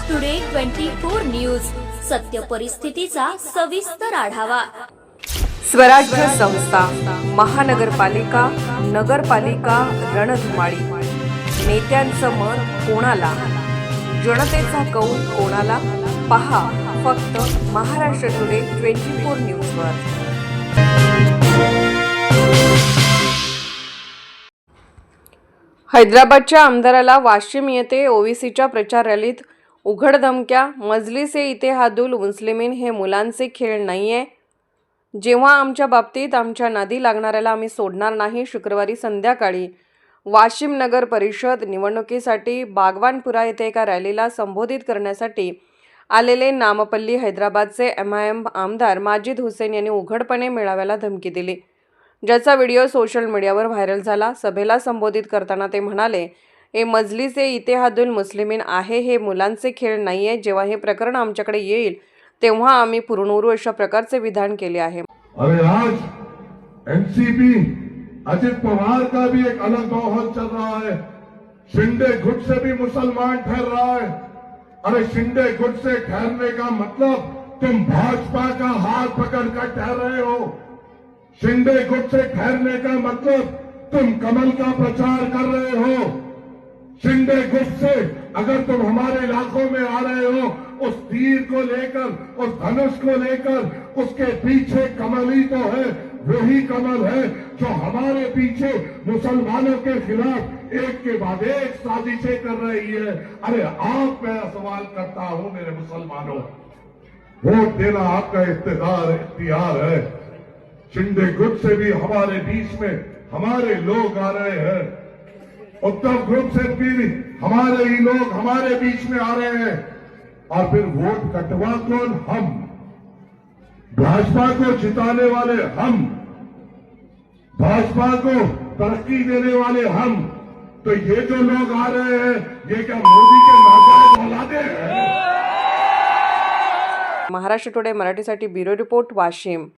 Maharashtra today twenty four news सत्य परिस्थितीचा सविस्तर आढावा. स्वराज्य संस्था महानगरपालिका नगरपालिका रणधुमाळी. नेत्यांचं मत कोणाला? जनतेचा कौल कोणाला? पहा फक्त महाराष्ट्र टुडे ट्वेंटी फोर न्यूजवर हैदराबादच्या आमदाराला वाशिम येथे ओवीसीच्या प्रचार रॅलीत उघड धमक्या मजलिसे ए इतेहादुल मुस्लिमीन हे मुलांचे खेळ नाही आहे जेव्हा आमच्या बाबतीत आमच्या नादी लागणाऱ्याला आम्ही सोडणार नाही शुक्रवारी संध्याकाळी वाशिम नगर परिषद निवडणुकीसाठी बागवानपुरा येथे एका रॅलीला संबोधित करण्यासाठी आलेले नामपल्ली हैदराबादचे एम आय एम आमदार माजिद हुसेन यांनी उघडपणे मेळाव्याला धमकी दिली. ज्याचा व्हिडिओ सोशल मीडियावर व्हायरल झाला. सभेला संबोधित करताना ते म्हणाले हे मजलिस ए इतेहादुल मुस्लिमीन आहे, हे मुलांचे खेळ नाही आहे जेव्हा हे प्रकरण आमच्याकडे येईल, तेव्हा आम्ही पुरनुरू अशा प्रकारचे विधान केले आहे. अरे आज एनसीपी अजित पवार का भी एक अलग माहौल चल रहा है? शिंदे गुट से भी मुसलमान ठहर रहा है। अरे शिंदे गुट से ठहरने का मतलब तुम भाजपा का हाथ पकड़ कर ठहर रहे हो। शिंदे गुट से ठहरने का मतलब तुम कमल का प्रचार कर रहे हो। शिंदे गुट से अगर तुम हमारे इलाकों में आ रहे हो, उस तीर को लेकर, उस धनुष को लेकर, उसके पीछे कमल ही तो है, वही कमल है, जो हमारे पीछे मुसलमानों के खिलाफ एक के बाद एक साजिशें कर रही है। अरे आप मैं सवाल करता हूँ, मेरे मुसलमानों। वोट देना आपका इख्तियार इख्तियार है। शिंदे गुट से भी हमारे बीच में हमारे लोग आ रहे हैं। उत्तम ग्रुप से भी हमारे ही लोग हमारे बीच में आ रहे हैं। और फिर वोट कटवा कौन? हम। भाजपा को जिताने वाले हम। भाजपा को तरक्की देने वाले हम। तो ये जो लोग आ रहे हैं, ये क्या मोदी के नाजायज औलादे हैं? महाराष्ट्र टुडे मराठीसाठी ब्युरो रिपोर्ट, वाशिम।